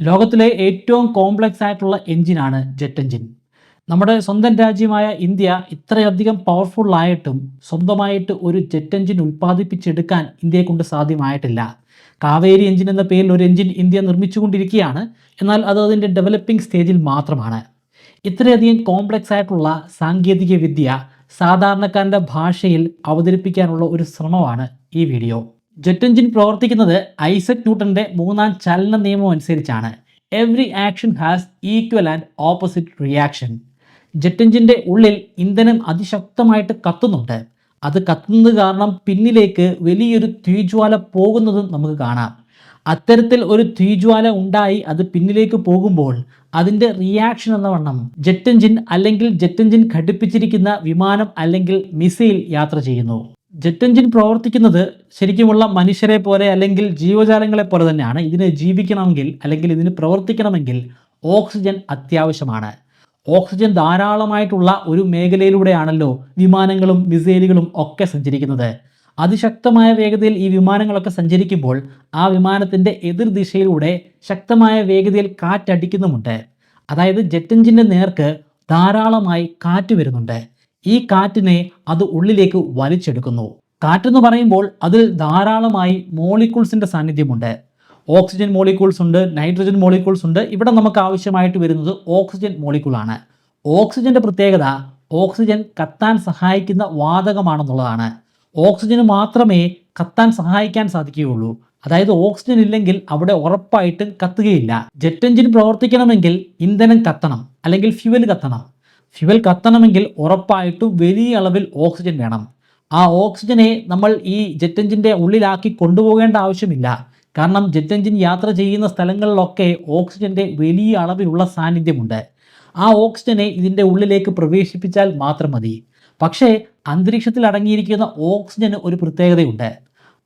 ലോകത്തിലെ ഏറ്റവും കോംപ്ലക്സ് ആയിട്ടുള്ള എഞ്ചിനാണ് ജെറ്റ് എഞ്ചിൻ നമ്മുടെ സ്വന്തം രാജ്യമായ ഇന്ത്യ ഇത്രയധികം പവർഫുൾ ആയിട്ടും സ്വന്തമായിട്ട് ഒരു ജെറ്റ് എഞ്ചിൻ ഉൽപ്പാദിപ്പിച്ചെടുക്കാൻ ഇന്ത്യയെ കൊണ്ട് സാധ്യമായിട്ടില്ല. കാവേരി എഞ്ചിൻ എന്ന പേരിൽ ഒരു എഞ്ചിൻ ഇന്ത്യ നിർമ്മിച്ചുകൊണ്ടിരിക്കുകയാണ്. എന്നാൽ അത് അതിന്റെ ഡെവലപ്പിംഗ് സ്റ്റേജിൽ മാത്രമാണ്. ഇത്രയധികം കോംപ്ലക്സ് ആയിട്ടുള്ള സാങ്കേതിക വിദ്യ സാധാരണക്കാരന്റെ ഭാഷയിൽ അവതരിപ്പിക്കാനുള്ള ഒരു ശ്രമമാണ് ഈ വീഡിയോ ജെറ്റ് എഞ്ചിൻ പ്രവർത്തിക്കുന്നത് ഐസക് ന്യൂട്ടന്റെ മൂന്നാം ചലന നിയമം അനുസരിച്ചാണ്. Every action has equal and opposite reaction jet എഞ്ചിന്റെ ഉള്ളിൽ ഇന്ധനം അതിശക്തമായിട്ട് കത്തുന്നുണ്ട്. അത് കത്തുന്നത് കാരണം പിന്നിലേക്ക് വലിയൊരു തീജ്വാല പോകുന്നതും നമുക്ക് കാണാം. അത്തരത്തിൽ ഒരു തീജ്വാല ഉണ്ടായി അത് പിന്നിലേക്ക് പോകുമ്പോൾ അതിന്റെ റിയാക്ഷൻ എന്ന വണ്ണം ജെറ്റ് എഞ്ചിൻ അല്ലെങ്കിൽ ജെറ്റ് എഞ്ചിൻ ഘടിപ്പിച്ചിരിക്കുന്ന വിമാനം അല്ലെങ്കിൽ മിസൈൽ യാത്ര ചെയ്യുന്നു. ജെറ്റ് എഞ്ചിൻ പ്രവർത്തിക്കുന്നത് ശരിക്കുമുള്ള മനുഷ്യരെ പോലെ അല്ലെങ്കിൽ ജീവജാലങ്ങളെ പോലെ തന്നെയാണ്. ഇതിനെ ജീവിക്കണമെങ്കിൽ അല്ലെങ്കിൽ ഇതിന് പ്രവർത്തിക്കണമെങ്കിൽ ഓക്സിജൻ അത്യാവശ്യമാണ്. ഓക്സിജൻ ധാരാളമായിട്ടുള്ള ഒരു മേഖലയിലൂടെയാണല്ലോ വിമാനങ്ങളും മിസൈലുകളും ഒക്കെ സഞ്ചരിക്കുന്നത്. അതിശക്തമായ വേഗതയിൽ ഈ വിമാനങ്ങളൊക്കെ സഞ്ചരിക്കുമ്പോൾ ആ വിമാനത്തിന്റെ എതിർ ദിശയിലൂടെ ശക്തമായ വേഗതയിൽ കാറ്റടിക്കുന്നുമുണ്ട്. അതായത് ജെറ്റ് എഞ്ചിന്റെ നേർക്ക് ധാരാളമായി കാറ്റ് വരുന്നുണ്ട്. ഈ കാറ്റിനെ അത് ഉള്ളിലേക്ക് വലിച്ചെടുക്കുന്നു. കാറ്റെന്ന് പറയുമ്പോൾ അതിൽ ധാരാളമായി മോളിക്യൂൾസിന്റെ സാന്നിധ്യമുണ്ട്. ഓക്സിജൻ മോളിക്യൂൾസ് ഉണ്ട് നൈട്രജൻ മോളിക്യൂൾസ് ഉണ്ട്. ഇവിടെ നമുക്ക് ആവശ്യമായിട്ട് വരുന്നത് ഓക്സിജൻ മോളിക്യൂളാണ്. ഓക്സിജന്റെ പ്രത്യേകത ഓക്സിജൻ കത്താൻ സഹായിക്കുന്ന വാതകമാണെന്നുള്ളതാണ്. ഓക്സിജന് മാത്രമേ കത്താൻ സഹായിക്കാൻ സാധിക്കുകയുള്ളൂ. അതായത് ഓക്സിജൻ ഇല്ലെങ്കിൽ അവിടെ ഉറപ്പായിട്ടും കത്തുകയില്ല. ജെറ്റ് എഞ്ചിൻ പ്രവർത്തിക്കണമെങ്കിൽ ഇന്ധനം കത്തണം അല്ലെങ്കിൽ ഫ്യുവൽ കത്തണം. ഫ്യുവൽ കത്തണമെങ്കിൽ ഉറപ്പായിട്ടും വലിയ അളവിൽ ഓക്സിജൻ വേണം. ആ ഓക്സിജനെ നമ്മൾ ഈ ജെറ്റ് എഞ്ചിന്റെ ഉള്ളിലാക്കി കൊണ്ടുപോകേണ്ട ആവശ്യമില്ല. കാരണം ജെറ്റ് എഞ്ചിൻ യാത്ര ചെയ്യുന്ന സ്ഥലങ്ങളിലൊക്കെ ഓക്സിജന്റെ വലിയ അളവിലുള്ള സാന്നിധ്യമുണ്ട്. ആ ഓക്സിജനെ ഇതിന്റെ ഉള്ളിലേക്ക് പ്രവേശിപ്പിച്ചാൽ മാത്രം മതി. പക്ഷേ അന്തരീക്ഷത്തിൽ അടങ്ങിയിരിക്കുന്ന ഓക്സിജന് ഒരു പ്രത്യേകതയുണ്ട്.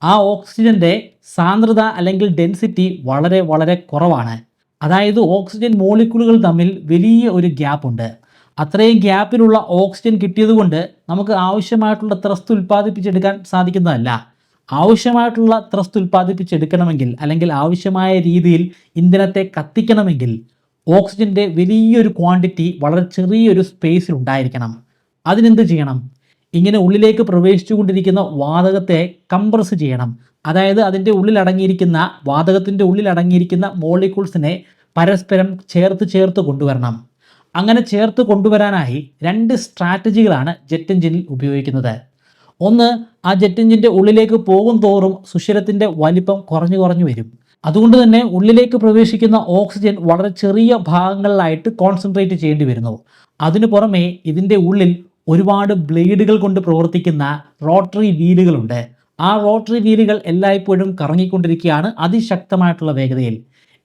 ആ ഓക്സിജന്റെ സാന്ദ്രത അല്ലെങ്കിൽ ഡെൻസിറ്റി വളരെ വളരെ കുറവാണ്. അതായത് ഓക്സിജൻ മോളിക്യൂളുകൾ തമ്മിൽ വലിയ ഒരു ഗ്യാപ്പ് ഉണ്ട്. അത്രയും ഗ്യാപ്പിലുള്ള ഓക്സിജൻ കിട്ടിയതുകൊണ്ട് നമുക്ക് ആവശ്യമായിട്ടുള്ള ത്രസ്റ്റ് ഉൽപ്പാദിപ്പിച്ചെടുക്കാൻ സാധിക്കുന്നതല്ല. ആവശ്യമായിട്ടുള്ള ത്രസ്റ്റ് ഉൽപ്പാദിപ്പിച്ചെടുക്കണമെങ്കിൽ അല്ലെങ്കിൽ ആവശ്യമായ രീതിയിൽ ഇന്ധനത്തെ കത്തിക്കണമെങ്കിൽ ഓക്സിജന്റെ വലിയൊരു ക്വാണ്ടിറ്റി വളരെ ചെറിയൊരു സ്പേസിൽ ഉണ്ടായിരിക്കണം. അതിനെന്ത് ചെയ്യണം? ഇങ്ങനെ ഉള്ളിലേക്ക് പ്രവേശിച്ചുകൊണ്ടിരിക്കുന്ന വാതകത്തെ കംപ്രസ് ചെയ്യണം. അതായത് അതിന്റെ ഉള്ളിലടങ്ങിയിരിക്കുന്ന വാതകത്തിന്റെ ഉള്ളിലടങ്ങിയിരിക്കുന്ന മോളിക്യൂൾസിനെ പരസ്പരം ചേർത്ത് ചേർത്ത് കൊണ്ടുവരണം. അങ്ങനെ ചേർത്ത് കൊണ്ടുവരാനായി രണ്ട് സ്ട്രാറ്റജികളാണ് ജെറ്റ് എഞ്ചിനിൽ ഉപയോഗിക്കുന്നത്. ഒന്ന് ആ ജെറ്റ് എഞ്ചിന്റെ ഉള്ളിലേക്ക് പോകും തോറും സുഷിരത്തിന്റെ വലിപ്പം കുറഞ്ഞു കുറഞ്ഞു വരും. അതുകൊണ്ട് തന്നെ ഉള്ളിലേക്ക് പ്രവേശിക്കുന്ന ഓക്സിജൻ വളരെ ചെറിയ ഭാഗങ്ങളിലായിട്ട് കോൺസെൻട്രേറ്റ് ചെയ്യേണ്ടി വരുന്നു. അതിനു പുറമെ ഇതിന്റെ ഉള്ളിൽ ഒരുപാട് ബ്ലേഡുകൾ കൊണ്ട് പ്രവർത്തിക്കുന്ന റോട്ടറി വീലുകളുണ്ട്. ആ റോട്ടറി വീലുകൾ എല്ലായ്പ്പോഴും കറങ്ങിക്കൊണ്ടിരിക്കുകയാണ് അതിശക്തമായിട്ടുള്ള വേഗതയിൽ.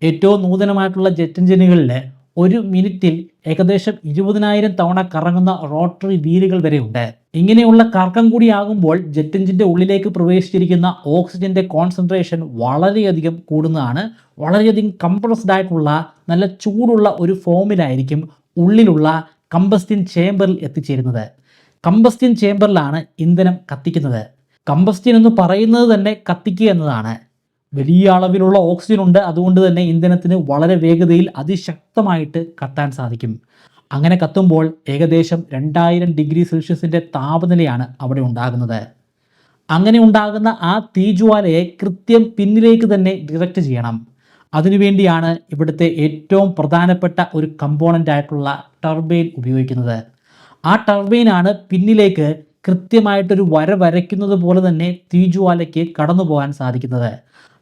ഏറ്റവും നൂതനമായിട്ടുള്ള ജെറ്റ് എഞ്ചിനുകളിൽ ഒരു മിനിറ്റിൽ ഏകദേശം ഇരുപതിനായിരം തവണ കറങ്ങുന്ന റോട്ടറി വീലുകൾ വരെ ഉണ്ട്. ഇങ്ങനെയുള്ള കറക്കം കൂടിയാകുമ്പോൾ ജെറ്റ് എഞ്ചിന്റെ ഉള്ളിലേക്ക് പ്രവേശിച്ചിരിക്കുന്ന ഓക്സിജന്റെ കോൺസെൻട്രേഷൻ വളരെയധികം കൂടുന്നതാണ്. വളരെയധികം കംപ്രസ്ഡ് ആയിട്ടുള്ള നല്ല ചൂടുള്ള ഒരു ഫോമിലായിരിക്കും ഉള്ളിലുള്ള കമ്പസ്റ്റിൻ ചേംബറിൽ എത്തിച്ചേരുന്നത്. കമ്പസ്റ്റിൻ ചേംബറിലാണ് ഇന്ധനം കത്തിക്കുന്നത്. കമ്പസ്റ്റിൻ എന്ന് പറയുന്നത് തന്നെ കത്തിക്കുക എന്നതാണ്. വലിയ അളവിലുള്ള ഓക്സിജൻ ഉണ്ട്. അതുകൊണ്ട് തന്നെ ഇന്ധനത്തിന് വളരെ വേഗതയിൽ അതിശക്തമായിട്ട് കത്താൻ സാധിക്കും. അങ്ങനെ കത്തുമ്പോൾ ഏകദേശം രണ്ടായിരം ഡിഗ്രി സെൽഷ്യസിന്റെ താപനിലയാണ് അവിടെ ഉണ്ടാകുന്നത്. അങ്ങനെ ഉണ്ടാകുന്ന ആ തീജ്വാലയെ കൃത്യം പിന്നിലേക്ക് തന്നെ ഡിറക്റ്റ് ചെയ്യണം. അതിനുവേണ്ടിയാണ് ഇവിടുത്തെ ഏറ്റവും പ്രധാനപ്പെട്ട ഒരു കമ്പോണന്റ് ആയിട്ടുള്ള ടർബൈൻ ഉപയോഗിക്കുന്നത്. ആ ടർബൈനാണ് പിന്നിലേക്ക് കൃത്യമായിട്ടൊരു വര വരയ്ക്കുന്നത് പോലെ തന്നെ തീജ്വാലയ്ക്ക് കടന്നു പോകാൻ സാധിക്കുന്നത്.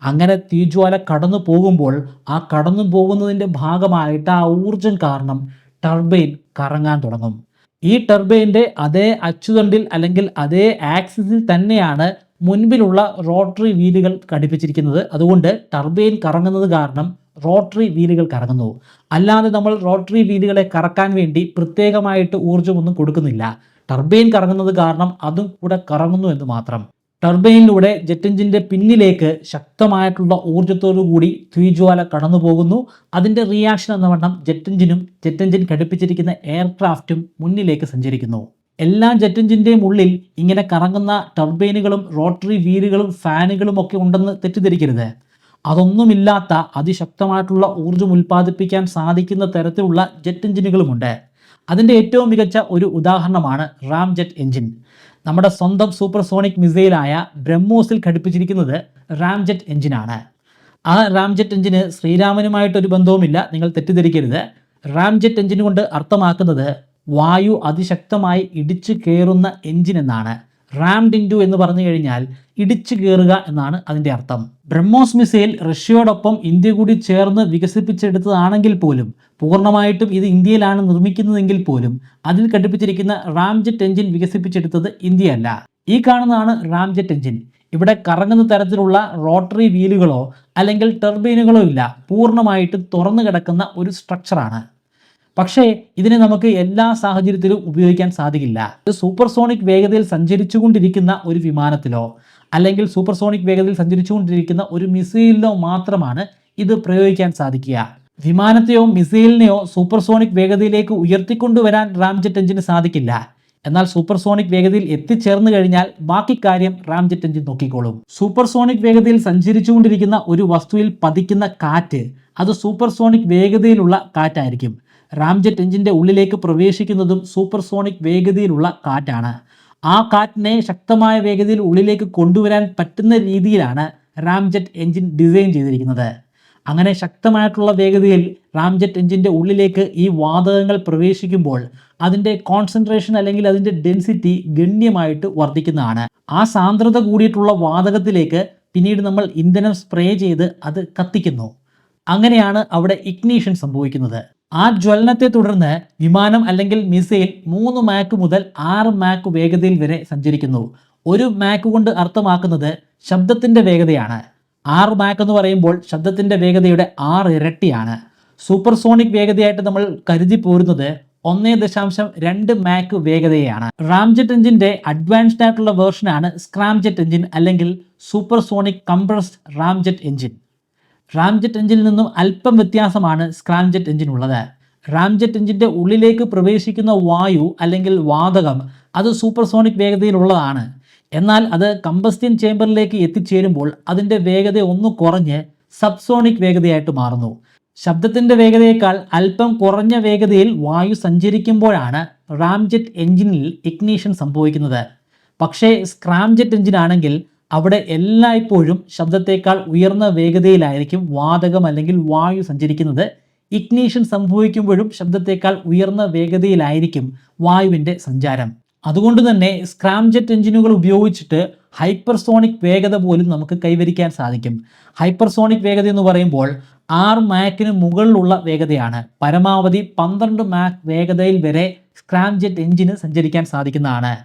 അങ്ങനെ തീജ്വാല കടന്നു പോകുമ്പോൾ ആ കടന്നു പോകുന്നതിന്റെ ഭാഗമായിട്ട് ആ ഊർജം കാരണം ടർബൈൻ കറങ്ങാൻ തുടങ്ങും. ഈ ടർബൈന്റെ അതേ അച്ചുതണ്ടിൽ അല്ലെങ്കിൽ അതേ ആക്സിസിൽ തന്നെയാണ് മുൻപിലുള്ള റോട്ടറി വീലുകൾ ഘടിപ്പിച്ചിരിക്കുന്നത്. അതുകൊണ്ട് ടർബൈൻ കറങ്ങുന്നത് കാരണം റോട്ടറി വീലുകൾ കറങ്ങുന്നു. അല്ലാതെ നമ്മൾ റോട്ടറി വീലുകളെ കറക്കാൻ വേണ്ടി പ്രത്യേകമായിട്ട് ഊർജമൊന്നും കൊടുക്കുന്നില്ല. ടർബൈൻ കറങ്ങുന്നത് കാരണം അതും കൂടെ കറങ്ങുന്നു എന്ന് മാത്രം. ടർബൈനിലൂടെ ജെറ്റ് എഞ്ചിന്റെ പിന്നിലേക്ക് ശക്തമായിട്ടുള്ള ഊർജത്തോടു കൂടി തീജ്വാല കടന്നു പോകുന്നു അതിന്റെ റിയാക്ഷൻ എന്ന വണ്ണം ജെറ്റ് എഞ്ചിനും ജെറ്റ് എഞ്ചിൻ ഘടിപ്പിച്ചിരിക്കുന്ന എയർക്രാഫ്റ്റും മുന്നിലേക്ക് സഞ്ചരിക്കുന്നു. എല്ലാ ജെറ്റ് എഞ്ചിന്റെയും ഉള്ളിൽ ഇങ്ങനെ കറങ്ങുന്ന ടർബൈനുകളും റോട്ടറി വീലുകളും ഫാനുകളും ഒക്കെ ഉണ്ടെന്ന് തെറ്റിദ്ധരിക്കരുത്. അതൊന്നുമില്ലാത്ത അതിശക്തമായിട്ടുള്ള ഊർജം ഉൽപ്പാദിപ്പിക്കാൻ സാധിക്കുന്ന തരത്തിലുള്ള ജെറ്റ് എഞ്ചിനുകളുമുണ്ട് അതിന്റെ ഏറ്റവും മികച്ച ഒരു ഉദാഹരണമാണ് റാം ജെറ്റ് എഞ്ചിൻ നമ്മുടെ സ്വന്തം സൂപ്പർസോണിക് മിസൈലായ ബ്രഹ്മോസിൽ ഘടിപ്പിച്ചിരിക്കുന്നത് റാംജെറ്റ് എഞ്ചിനാണ്. ആ റാംജെറ്റ് എഞ്ചിന് ശ്രീരാമനുമായിട്ടൊരു ബന്ധവുമില്ല നിങ്ങൾ തെറ്റിദ്ധരിക്കരുത്. റാംജെറ്റ് എഞ്ചിൻ കൊണ്ട് അർത്ഥമാക്കുന്നത് വായു അതിശക്തമായി ഇടിച്ചു കയറുന്ന എഞ്ചിൻ എന്നാണ് റാം ഇൻഡു എന്ന് പറഞ്ഞു കഴിഞ്ഞാൽ ഇടിച്ചു കയറുക എന്നാണ് അതിന്റെ അർത്ഥം. ബ്രഹ്മോസ് മിസൈൽ റഷ്യയോടൊപ്പം ഇന്ത്യ കൂടി ചേർന്ന് വികസിപ്പിച്ചെടുത്തതാണെങ്കിൽ പോലും പൂർണമായിട്ടും ഇത് ഇന്ത്യയിലാണ് നിർമ്മിക്കുന്നതെങ്കിൽ പോലും അതിൽ ഘടിപ്പിച്ചിരിക്കുന്ന റാംജെറ്റ് എഞ്ചിൻ വികസിപ്പിച്ചെടുത്തത് ഇന്ത്യയല്ല. ഈ കാണുന്നതാണ് റാംജെറ്റ് എഞ്ചിൻ ഇവിടെ കറങ്ങുന്ന തരത്തിലുള്ള റോട്ടറി വീലുകളോ അല്ലെങ്കിൽ ടെർബൈനുകളോ ഇല്ല. പൂർണമായിട്ടും തുറന്നു കിടക്കുന്ന ഒരു സ്ട്രക്ചറാണ്. പക്ഷേ ഇതിനെ നമുക്ക് എല്ലാ സാഹചര്യത്തിലും ഉപയോഗിക്കാൻ സാധിക്കില്ല. സൂപ്പർസോണിക് വേഗതയിൽ സഞ്ചരിച്ചുകൊണ്ടിരിക്കുന്ന ഒരു വിമാനത്തിലോ അല്ലെങ്കിൽ സൂപ്പർസോണിക് വേഗതയിൽ സഞ്ചരിച്ചുകൊണ്ടിരിക്കുന്ന ഒരു മിസൈലിനോ മാത്രമാണ് ഇത് പ്രയോഗിക്കാൻ സാധിക്കുക. വിമാനത്തെയോ മിസൈലിനെയോ സൂപ്പർസോണിക് വേഗതയിലേക്ക് ഉയർത്തിക്കൊണ്ടുവരാൻ റാംജെറ്റ് എഞ്ചിന് സാധിക്കില്ല. എന്നാൽ സൂപ്പർസോണിക് വേഗതയിൽ എത്തിച്ചേർന്ന് കഴിഞ്ഞാൽ ബാക്കി കാര്യം റാംജെറ്റ് എഞ്ചിൻ നോക്കിക്കോളും. സൂപ്പർസോണിക് വേഗതയിൽ സഞ്ചരിച്ചുകൊണ്ടിരിക്കുന്ന ഒരു വസ്തുവിൽ പതിക്കുന്ന കാറ്റ് അത് സൂപ്പർസോണിക് വേഗതയിലുള്ള കാറ്റായിരിക്കും. റാംജെറ്റ് എഞ്ചിന്റെ ഉള്ളിലേക്ക് പ്രവേശിക്കുന്നതും സൂപ്പർസോണിക് വേഗതയിലുള്ള കാറ്റാണ്. ആ കാറ്റിനെ ശക്തമായ വേഗതയിൽ ഉള്ളിലേക്ക് കൊണ്ടുവരാൻ പറ്റുന്ന രീതിയിലാണ് റാംജെറ്റ് എഞ്ചിൻ ഡിസൈൻ ചെയ്തിരിക്കുന്നത്. അങ്ങനെ ശക്തമായിട്ടുള്ള വേഗതയിൽ റാംജെറ്റ് എഞ്ചിന്റെ ഉള്ളിലേക്ക് ഈ വാതകങ്ങൾ പ്രവേശിക്കുമ്പോൾ അതിന്റെ കോൺസെൻട്രേഷൻ അല്ലെങ്കിൽ അതിന്റെ ഡെൻസിറ്റി ഗണ്യമായിട്ട് വർദ്ധിക്കുന്നതാണ്. ആ സാന്ദ്രത കൂടിയിട്ടുള്ള വാതകത്തിലേക്ക് പിന്നീട് നമ്മൾ ഇന്ധനം സ്പ്രേ ചെയ്ത് അത് കത്തിക്കുന്നു. അങ്ങനെയാണ് അവിടെ ഇഗ്നീഷൻ സംഭവിക്കുന്നത്. ആ ജ്വലനത്തെ തുടർന്ന് വിമാനം അല്ലെങ്കിൽ മിസൈൽ മൂന്ന് മാക്ക് മുതൽ ആറ് മാക്ക് വേഗതയിൽ വരെ സഞ്ചരിക്കുന്നു. ഒരു മാക്ക് കൊണ്ട് അർത്ഥമാക്കുന്നത് ശബ്ദത്തിന്റെ വേഗതയാണ്. ആറ് മാക്ക് എന്ന് പറയുമ്പോൾ ശബ്ദത്തിന്റെ വേഗതയുടെ ആറ് ഇരട്ടിയാണ്. സൂപ്പർസോണിക് വേഗതയായിട്ട് നമ്മൾ കരുതി പോരുന്നത് ഒന്നേ ദശാംശം രണ്ട് മാക്ക് വേഗതയാണ് റാംജെറ്റ് എഞ്ചിന്റെ അഡ്വാൻസ്ഡ് ആയിട്ടുള്ള വേർഷനാണ് സ്ക്രാംജെറ്റ് എഞ്ചിൻ അല്ലെങ്കിൽ supersonic compressed ramjet engine ramjet എഞ്ചിനിൽ നിന്നും അല്പം വ്യത്യാസമാണ് സ്ക്രാംജെറ്റ് എഞ്ചിൻ ഉള്ളത് റാംജെറ്റ് എഞ്ചിന്റെ ഉള്ളിലേക്ക് പ്രവേശിക്കുന്ന വായു അല്ലെങ്കിൽ വാതകം അത് സൂപ്പർസോണിക് വേഗതയിലുള്ളതാണ്. എന്നാൽ അത് കമ്പസ്റ്റിൻ ചേംബറിലേക്ക് എത്തിച്ചേരുമ്പോൾ അതിന്റെ വേഗത ഒന്ന് കുറഞ്ഞ് സബ്സോണിക് വേഗതയായിട്ട് മാറുന്നു. ശബ്ദത്തിന്റെ വേഗതയേക്കാൾ അല്പം കുറഞ്ഞ വേഗതയിൽ വായു സഞ്ചരിക്കുമ്പോഴാണ് റാംജെറ്റ് എഞ്ചിനിൽ ഇഗ്നീഷൻ സംഭവിക്കുന്നത്. പക്ഷേ സ്ക്രാംജെറ്റ് എഞ്ചിനാണെങ്കിൽ അവിടെ എല്ലായ്പ്പോഴും ശബ്ദത്തേക്കാൾ ഉയർന്ന വേഗതയിലായിരിക്കും വാതകം അല്ലെങ്കിൽ വായു സഞ്ചരിക്കുന്നത്. ഇഗ്നീഷൻ സംഭവിക്കുമ്പോഴും ശബ്ദത്തേക്കാൾ ഉയർന്ന വേഗതയിലായിരിക്കും വായുവിന്റെ സഞ്ചാരം. അതുകൊണ്ട് തന്നെ സ്ക്രാംജെറ്റ് എഞ്ചിനുകൾ ഉപയോഗിച്ചിട്ട് ഹൈപ്പർസോണിക് വേഗത പോലും നമുക്ക് കൈവരിക്കാൻ സാധിക്കും. ഹൈപ്പർസോണിക് വേഗത എന്ന് പറയുമ്പോൾ ആറ് മാക്കിന് മുകളിലുള്ള വേഗതയാണ്. പരമാവധി പന്ത്രണ്ട് മാക് വേഗതയിൽ വരെ സ്ക്രാംജെറ്റ് എഞ്ചിന് സഞ്ചരിക്കാൻ സാധിക്കുന്നതാണ്.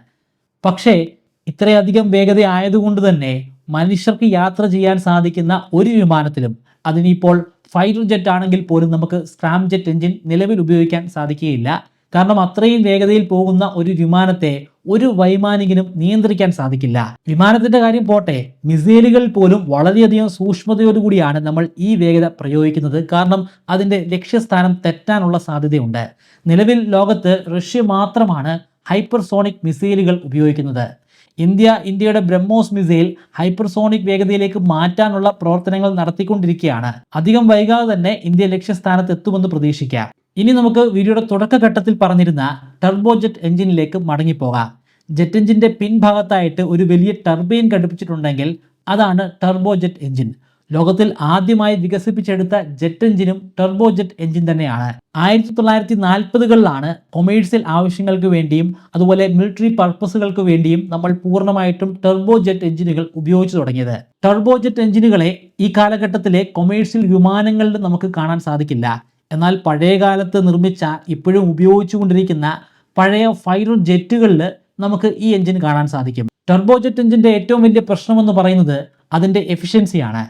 പക്ഷേ ഇത്രയധികം വേഗത ആയതുകൊണ്ട് തന്നെ മനുഷ്യർക്ക് യാത്ര ചെയ്യാൻ സാധിക്കുന്ന ഒരു വിമാനത്തിലും അതിനിപ്പോൾ ഫൈറ്റർ ജെറ്റ് ആണെങ്കിൽ പോലും നമുക്ക് സ്ക്രാം ജെറ്റ് എഞ്ചിൻ നിലവിൽ ഉപയോഗിക്കാൻ സാധിക്കുകയില്ല. കാരണം അത്രയും വേഗതയിൽ പോകുന്ന ഒരു വിമാനത്തെ ഒരു വൈമാനികനും നിയന്ത്രിക്കാൻ സാധിക്കില്ല. വിമാനത്തിന്റെ കാര്യം പോട്ടെ മിസൈലുകൾ പോലും വളരെയധികം സൂക്ഷ്മതയോടുകൂടിയാണ് നമ്മൾ ഈ വേഗത പ്രയോഗിക്കുന്നത്. കാരണം അതിന്റെ ലക്ഷ്യസ്ഥാനം തെറ്റാനുള്ള സാധ്യതയുണ്ട്. നിലവിൽ ലോകത്ത് റഷ്യ മാത്രമാണ് ഹൈപ്പർസോണിക് മിസൈലുകൾ ഉപയോഗിക്കുന്നത്. ഇന്ത്യ ഇന്ത്യയുടെ ബ്രഹ്മോസ് മിസൈൽ ഹൈപ്പർസോണിക് വേഗതയിലേക്ക് മാറ്റാനുള്ള പ്രവർത്തനങ്ങൾ നടത്തിക്കൊണ്ടിരിക്കുകയാണ്. അധികം വൈകാതെ തന്നെ ഇന്ത്യ ലക്ഷ്യസ്ഥാനത്ത് എത്തുമെന്ന് പ്രതീക്ഷിക്കാം. ഇനി നമുക്ക് വീഡിയോയുടെ തുടക്കഘട്ടത്തിൽ പറഞ്ഞിരുന്ന ടർബോജെറ്റ് എഞ്ചിനിലേക്ക് മടങ്ങിപ്പോകാം. ജെറ്റ് എഞ്ചിന്റെ പിൻഭാഗത്തായിട്ട് ഒരു വലിയ ടർബൈൻ ഘടിപ്പിച്ചിട്ടുണ്ടെങ്കിൽ അതാണ് ടർബോജെറ്റ് എഞ്ചിൻ. ലോകത്തിൽ ആദ്യമായി വികസിപ്പിച്ചെടുത്ത ജെറ്റ് എഞ്ചിനും ടെർബോ ജെറ്റ് എഞ്ചിൻ തന്നെയാണ്. ആയിരത്തി തൊള്ളായിരത്തി നാൽപ്പതുകളിലാണ് കൊമേഴ്സ്യൽ ആവശ്യങ്ങൾക്ക് വേണ്ടിയും അതുപോലെ മിലിറ്ററി പർപ്പസുകൾക്ക് വേണ്ടിയും നമ്മൾ പൂർണമായിട്ടും ടെർബോ ജെറ്റ് എഞ്ചിനുകൾ ഉപയോഗിച്ചു തുടങ്ങിയത്. ടെർബോ ജെറ്റ് എഞ്ചിനുകളെ ഈ കാലഘട്ടത്തിലെ കൊമേഴ്സ്യൽ വിമാനങ്ങളിൽ നമുക്ക് കാണാൻ സാധിക്കില്ല. എന്നാൽ പഴയ കാലത്ത് നിർമ്മിച്ച ഇപ്പോഴും ഉപയോഗിച്ചുകൊണ്ടിരിക്കുന്ന പഴയ ഫൈറോ ജെറ്റുകളിൽ നമുക്ക് ഈ എഞ്ചിൻ കാണാൻ സാധിക്കും. ടെർബോ ജെറ്റ് എഞ്ചിന്റെ ഏറ്റവും വലിയ പ്രശ്നം എന്ന് പറയുന്നത് അതിന്റെ എഫിഷ്യൻസിയാണ്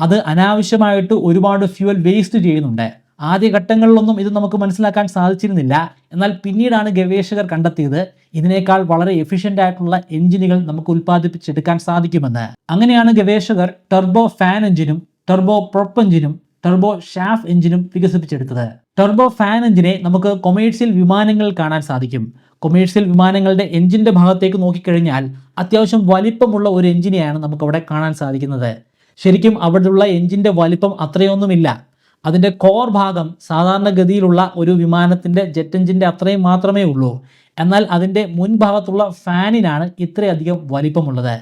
അത് അനാവശ്യമായിട്ട് ഒരുപാട് ഫ്യൂവൽ വേസ്റ്റ് ചെയ്യുന്നുണ്ട്. ആദ്യ ഘട്ടങ്ങളിലൊന്നും ഇത് നമുക്ക് മനസ്സിലാക്കാൻ സാധിച്ചിരുന്നില്ല. എന്നാൽ പിന്നീടാണ് ഗവേഷകർ കണ്ടെത്തിയത് ഇതിനേക്കാൾ വളരെ എഫിഷ്യന്റ് ആയിട്ടുള്ള എഞ്ചിനുകൾ നമുക്ക് ഉൽപ്പാദിപ്പിച്ചെടുക്കാൻ സാധിക്കുമെന്ന്. അങ്ങനെയാണ് ഗവേഷകർ ടെർബോ ഫാൻ എഞ്ചിനും ടെർബോ പ്രൊപ്പ് എഞ്ചിനും ടെർബോ ഷാഫ് എഞ്ചിനും വികസിപ്പിച്ചെടുത്തത്. ടെർബോ ഫാൻ എഞ്ചിനെ നമുക്ക് കൊമേഴ്സ്യൽ വിമാനങ്ങളിൽ കാണാൻ സാധിക്കും. കൊമേഴ്സ്യൽ വിമാനങ്ങളുടെ എഞ്ചിന്റെ ഭാഗത്തേക്ക് നോക്കിക്കഴിഞ്ഞാൽ അത്യാവശ്യം വലിപ്പമുള്ള ഒരു എഞ്ചിനെയാണ് നമുക്ക് അവിടെ കാണാൻ സാധിക്കുന്നത്. ശരിക്കും അവിടെയുള്ള എഞ്ചിന്റെ വലിപ്പം അത്രയൊന്നുമില്ല. അതിന്റെ കോർ ഭാഗം സാധാരണഗതിയിലുള്ള ഒരു വിമാനത്തിന്റെ ജെറ്റ് എഞ്ചിന്റെ അത്രയും മാത്രമേ ഉള്ളൂ. എന്നാൽ അതിന്റെ മുൻഭാഗത്തുള്ള ഫാനിനാണ് ഇത്രയധികം വലിപ്പമുള്ളത്.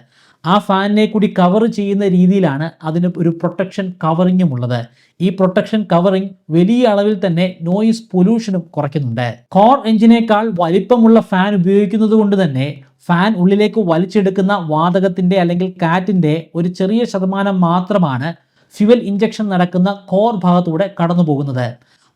ആ ഫാനിനെ കൂടി കവർ ചെയ്യുന്ന രീതിയിലാണ് അതിന് ഒരു പ്രൊട്ടക്ഷൻ കവറിങ്ങും ഉള്ളത്. ഈ പ്രൊട്ടക്ഷൻ കവറിങ് വലിയ അളവിൽ തന്നെ നോയിസ് പൊല്യൂഷനും കുറയ്ക്കുന്നുണ്ട്. കോർ എഞ്ചിനേക്കാൾ വലിപ്പമുള്ള ഫാൻ ഉപയോഗിക്കുന്നത് കൊണ്ട് തന്നെ ഫാൻ ഉള്ളിലേക്ക് വലിച്ചെടുക്കുന്ന വാതകത്തിന്റെ അല്ലെങ്കിൽ കാറ്റിന്റെ ഒരു ചെറിയ ശതമാനം മാത്രമാണ് ഫ്യുവൽ ഇഞ്ചക്ഷൻ നടക്കുന്ന കോർ ഭാഗത്തൂടെ കടന്നു പോകുന്നത്.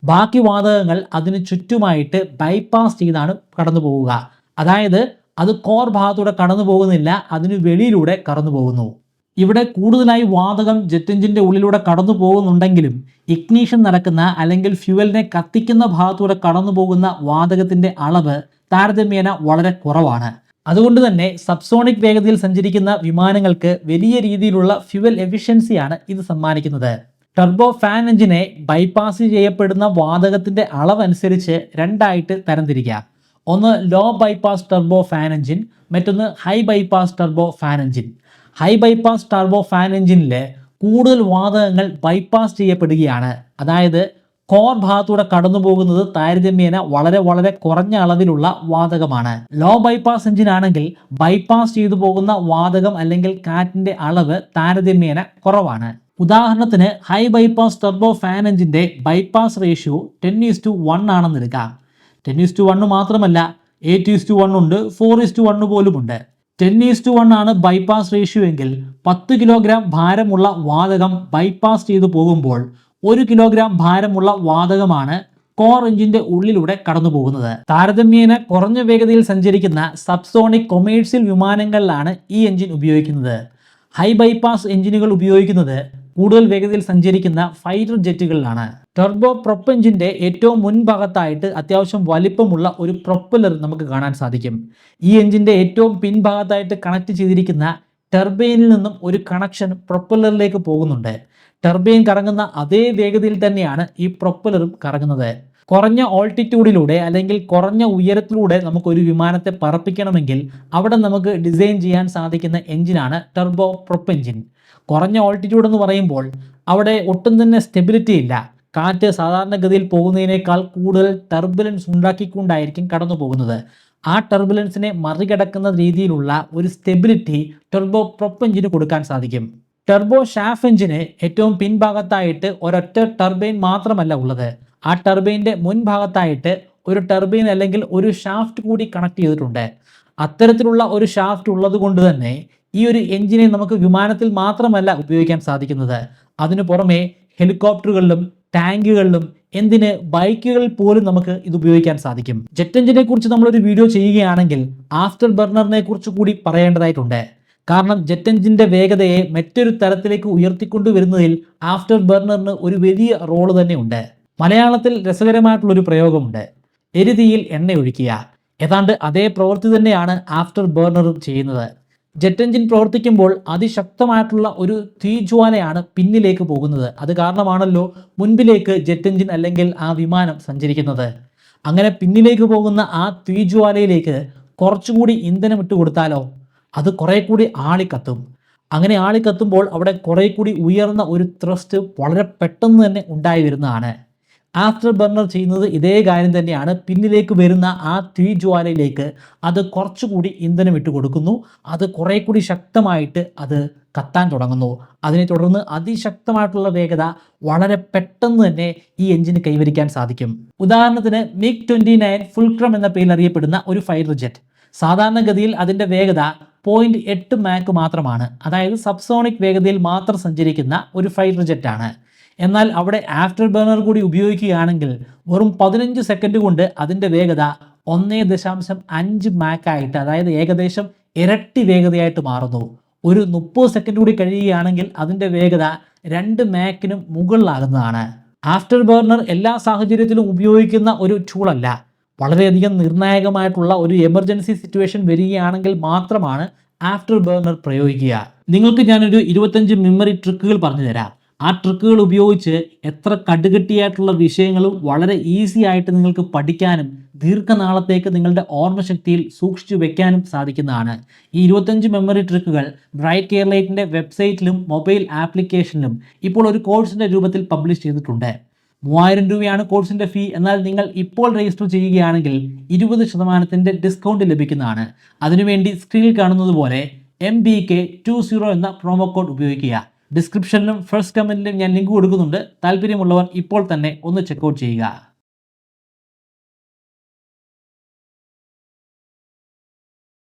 ബാക്കി വാതകങ്ങൾ അതിന് ചുറ്റുമായിട്ട് ബൈപ്പാസ് ചെയ്താണ് കടന്നു പോവുക അതായത് അത് കോർ ഭാഗത്തൂടെ കടന്നു പോകുന്നില്ല അതിന് വെളിയിലൂടെ കടന്നു പോകുന്നു. ഇവിടെ കൂടുതലായി വാതകം ജെറ്റ് എഞ്ചിന്റെ ഉള്ളിലൂടെ കടന്നു പോകുന്നുണ്ടെങ്കിലും ഇഗ്നീഷൻ നടക്കുന്ന അല്ലെങ്കിൽ ഫ്യുവലിനെ കത്തിക്കുന്ന ഭാഗത്തൂടെ കടന്നു പോകുന്ന വാതകത്തിന്റെ അളവ് താരതമ്യേന വളരെ കുറവാണ്. അതുകൊണ്ട് തന്നെ സബ്സോണിക് വേഗതയിൽ സഞ്ചരിക്കുന്ന വിമാനങ്ങൾക്ക് വലിയ രീതിയിലുള്ള ഫ്യുവൽ എഫിഷ്യൻസിയാണ് ഇത് സമ്മാനിക്കുന്നത്. ടർബോ ഫാൻ എഞ്ചിനെ ബൈപ്പാസ് ചെയ്യപ്പെടുന്ന വാതകത്തിന്റെ അളവനുസരിച്ച് രണ്ടായിട്ട് തരംതിരിക്കാം. ഒന്ന് low bypass turbofan engine മറ്റൊന്ന് high bypass turbofan engine high bypass turbofan എഞ്ചിനിലെ കൂടുതൽ വാതകങ്ങൾ ബൈപ്പാസ് ചെയ്യപ്പെടുകയാണ്. അതായത് കോർ ഭാഗത്തൂടെ കടന്നു പോകുന്നത് താരതമ്യേന വളരെ വളരെ കുറഞ്ഞ അളവിലുള്ള വാതകമാണ്. ലോ ബൈപ്പാസ് എഞ്ചിൻ ആണെങ്കിൽ ബൈപ്പാസ് ചെയ്തു പോകുന്ന വാതകം അല്ലെങ്കിൽ കാറ്റിന്റെ അളവ് താരതമ്യേന കുറവാണ്. ഉദാഹരണത്തിന് ഹൈ ബൈപ്പാസ് ടർബോ ഫാൻ എഞ്ചിന്റെ bypass ratio ten is to one ആണെന്ന് എടുക്കാം. ടെൻ ഈസ് ടു വണ്ണ് മാത്രമല്ല എയ്റ്റ് ഈസ് ടു വൺ ഉണ്ട് ഫോർ ഈസ് ടു വണ്ണ് പോലുമുണ്ട്. ടെൻ ഈസ് ടു വൺ ആണ് ബൈപ്പാസ് റേഷ്യോ എങ്കിൽ പത്ത് കിലോഗ്രാം ഭാരമുള്ള വാതകം ബൈപ്പാസ് ചെയ്തു പോകുമ്പോൾ ഒരു കിലോഗ്രാം ഭാരമുള്ള വാതകമാണ് കോർ എഞ്ചിന്റെ ഉള്ളിലൂടെ കടന്നു പോകുന്നത് താരതമ്യേന കുറഞ്ഞ വേഗതയിൽ സഞ്ചരിക്കുന്ന സബ്സോണിക് കൊമേഴ്സ്യൽ വിമാനങ്ങളിലാണ് ഈ എഞ്ചിൻ ഉപയോഗിക്കുന്നത്. ഹൈ ബൈപ്പാസ് എഞ്ചിനുകൾ ഉപയോഗിക്കുന്നത് കൂടുതൽ വേഗതയിൽ സഞ്ചരിക്കുന്ന ഫൈറ്റർ ജെറ്റുകളിലാണ് ടർബോ പ്രൊപ്പ് ഏറ്റവും മുൻഭാഗത്തായിട്ട് അത്യാവശ്യം വലിപ്പമുള്ള ഒരു പ്രൊപ്പലർ നമുക്ക് കാണാൻ സാധിക്കും. ഈ എഞ്ചിന്റെ ഏറ്റവും പിൻഭാഗത്തായിട്ട് കണക്ട് ചെയ്തിരിക്കുന്ന ടർബൈനിൽ നിന്നും ഒരു കണക്ഷൻ പ്രൊപ്പലറിലേക്ക് പോകുന്നുണ്ട്. ടർബൈൻ കറങ്ങുന്ന അതേ വേഗതയിൽ തന്നെയാണ് ഈ പ്രൊപ്പലറും കറങ്ങുന്നത്. കുറഞ്ഞ ഓൾട്ടിറ്റ്യൂഡിലൂടെ അല്ലെങ്കിൽ കുറഞ്ഞ ഉയരത്തിലൂടെ നമുക്ക് ഒരു വിമാനത്തെ പറപ്പിക്കണമെങ്കിൽ അവിടെ നമുക്ക് ഡിസൈൻ ചെയ്യാൻ സാധിക്കുന്ന എഞ്ചിനാണ് ടർബോ പ്രൊപ്പ് എഞ്ചിൻ കുറഞ്ഞ ഓൾട്ടിറ്റ്യൂഡ് എന്ന് പറയുമ്പോൾ അവിടെ ഒട്ടും തന്നെ സ്റ്റെബിലിറ്റി ഇല്ല. കാറ്റ് സാധാരണഗതിയിൽ പോകുന്നതിനേക്കാൾ കൂടുതൽ ടർബുലൻസ് ഉണ്ടാക്കിക്കൊണ്ടായിരിക്കും കടന്നു പോകുന്നത് ആ ടർബുലൻസിനെ മറികടക്കുന്ന രീതിയിലുള്ള ഒരു സ്റ്റെബിലിറ്റി ടെർബോ പ്രൊപ്പ് എഞ്ചിന് കൊടുക്കാൻ സാധിക്കും. ടെർബോ ഷാഫ് എഞ്ചിന് ഏറ്റവും പിൻഭാഗത്തായിട്ട് ഒരൊറ്റ ടർബൈൻ മാത്രമല്ല ഉള്ളത്. ആ ടർബൈന്റെ മുൻഭാഗത്തായിട്ട് ഒരു ടർബൈൻ അല്ലെങ്കിൽ ഒരു ഷാഫ്റ്റ് കൂടി കണക്ട് ചെയ്തിട്ടുണ്ട്. അത്തരത്തിലുള്ള ഒരു ഷാഫ്റ്റ് ഉള്ളത് കൊണ്ട് തന്നെ ഈ ഒരു എഞ്ചിനെ നമുക്ക് വിമാനത്തിൽ മാത്രമല്ല ഉപയോഗിക്കാൻ സാധിക്കുന്നത്. അതിനു പുറമെ ഹെലികോപ്റ്ററുകളിലും ടാങ്കുകളിലും എന്തിന് ബൈക്കുകളിൽ പോലും നമുക്ക് ഇത് ഉപയോഗിക്കാൻ സാധിക്കും. ജെറ്റ് എഞ്ചിനെ കുറിച്ച് നമ്മളൊരു വീഡിയോ ചെയ്യുകയാണെങ്കിൽ ആഫ്റ്റർ ബർണറിനെ കുറിച്ച് കൂടി പറയേണ്ടതായിട്ടുണ്ട്. കാരണം ജെറ്റ് എഞ്ചിന്റെ വേഗതയെ മറ്റൊരു തരത്തിലേക്ക് ഉയർത്തിക്കൊണ്ടുവരുന്നതിൽ ആഫ്റ്റർ ബർണറിന് ഒരു വലിയ റോൾ തന്നെ ഉണ്ട് മലയാളത്തിൽ രസകരമായിട്ടുള്ളൊരു പ്രയോഗമുണ്ട്. എരുതിയിൽ എണ്ണ ഒഴിക്കുക ഏതാണ്ട് അതേ പ്രവൃത്തി തന്നെയാണ് ആഫ്റ്റർ ബർണറും ചെയ്യുന്നത്. ജെറ്റ് എഞ്ചിൻ പ്രവർത്തിക്കുമ്പോൾ അതിശക്തമായിട്ടുള്ള ഒരു തീജ്വാലയാണ് പിന്നിലേക്ക് പോകുന്നത്. അത് കാരണമാണല്ലോ മുൻപിലേക്ക് ജെറ്റ് എഞ്ചിൻ അല്ലെങ്കിൽ ആ വിമാനം സഞ്ചരിക്കുന്നത്. അങ്ങനെ പിന്നിലേക്ക് പോകുന്ന ആ തീജ്വാലയിലേക്ക് കുറച്ചുകൂടി ഇന്ധനം ഇട്ട് കൊടുത്താലോ? അത് കുറേ കൂടി ആളിക്കത്തും. അങ്ങനെ ആളിക്കത്തുമ്പോൾ അവിടെ കുറേ കൂടി ഉയർന്ന ഒരു ത്രസ്റ്റ് വളരെ പെട്ടെന്ന് തന്നെ ഉണ്ടായി വരുന്നതാണ്. ആഫ്റ്റർ ബർണർ ചെയ്യുന്നത് ഇതേ കാര്യം തന്നെയാണ്. പിന്നിലേക്ക് വരുന്ന ആ തീജ്വാലയിലേക്ക് അത് കുറച്ചുകൂടി ഇന്ധനം ഇട്ട് കൊടുക്കുന്നു. അത് കുറേ കൂടി ശക്തമായിട്ട് അത് കത്താൻ തുടങ്ങുന്നു. അതിനെ തുടർന്ന് അതിശക്തമായിട്ടുള്ള വേഗത വളരെ പെട്ടെന്ന് തന്നെ ഈ എഞ്ചിന് കൈവരിക്കാൻ സാധിക്കും. ഉദാഹരണത്തിന് മിഗ് ട്വന്റി നയൻ ഫുൾക്രം എന്ന പേരിൽ അറിയപ്പെടുന്ന ഒരു ഫൈറ്റർ ജെറ്റ്. സാധാരണഗതിയിൽ അതിന്റെ വേഗത പോയിന്റ് എട്ട് മാക്ക് മാത്രമാണ്. അതായത് സബ്സോണിക് വേഗതയിൽ മാത്രം സഞ്ചരിക്കുന്ന ഒരു ഫൈറ്റർ ജെറ്റാണ്. എന്നാൽ അവിടെ ആഫ്റ്റർ ബേണർ കൂടി ഉപയോഗിക്കുകയാണെങ്കിൽ വെറും പതിനഞ്ച് സെക്കൻഡ് കൊണ്ട് അതിന്റെ വേഗത ഒന്നേ ദശാംശം അഞ്ച് മാക്കായിട്ട് അതായത് ഏകദേശം ഇരട്ടി വേഗതയായിട്ട് മാറുന്നു. ഒരു മുപ്പത് സെക്കൻഡ് കൂടി കഴിയുകയാണെങ്കിൽ അതിന്റെ വേഗത രണ്ട് മാക്കിനും മുകളിലാകുന്നതാണ്. ആഫ്റ്റർ ബേർണർ എല്ലാ സാഹചര്യത്തിലും ഉപയോഗിക്കുന്ന ഒരു ടൂളല്ല വളരെയധികം നിർണായകമായിട്ടുള്ള ഒരു എമർജൻസി സിറ്റുവേഷൻ വരികയാണെങ്കിൽ മാത്രമാണ് ആഫ്റ്റർ ബേർണർ പ്രയോഗിക്കുക. നിങ്ങൾക്ക് ഞാനൊരു ഇരുപത്തഞ്ച് മെമ്മറി ട്രിക്കുകൾ പറഞ്ഞു തരാം ആ ട്രിക്കുകൾ ഉപയോഗിച്ച് എത്ര കടുകട്ടിയായിട്ടുള്ള വിഷയങ്ങളും വളരെ ഈസി ആയിട്ട് നിങ്ങൾക്ക് പഠിക്കാനും ദീർഘനാളത്തേക്ക് നിങ്ങളുടെ ഓർമ്മശക്തിയിൽ സൂക്ഷിച്ചു വെക്കാനും സാധിക്കുന്നതാണ്. ഈ ഇരുപത്തഞ്ച് മെമ്മറി ട്രിക്കുകൾ ബ്രൈറ്റ് കെയർലൈറ്റിന്റെ വെബ്സൈറ്റിലും മൊബൈൽ ആപ്ലിക്കേഷനിലും ഇപ്പോൾ ഒരു കോഴ്സിന്റെ രൂപത്തിൽ പബ്ലിഷ് ചെയ്തിട്ടുണ്ട്. മൂവായിരം രൂപയാണ് കോഴ്സിന്റെ ഫീ എന്നാൽ നിങ്ങൾ ഇപ്പോൾ രജിസ്റ്റർ ചെയ്യുകയാണെങ്കിൽ ഇരുപത് ശതമാനത്തിന്റെ ഡിസ്കൗണ്ട് ലഭിക്കുന്നതാണ്. അതിനുവേണ്ടി സ്ക്രീനിൽ കാണുന്നത് പോലെ M B K two zero എന്ന പ്രോമോ കോഡ് ഉപയോഗിക്കുക. ഡിസ്ക്രിപ്ഷനിലും ഫസ്റ്റ് കമന്റിലും ഞാൻ ലിങ്ക് കൊടുക്കുന്നുണ്ട്. താല്പര്യമുള്ളവർ ഇപ്പോൾ തന്നെ ഒന്ന് ചെക്കൗട്ട് ചെയ്യുക.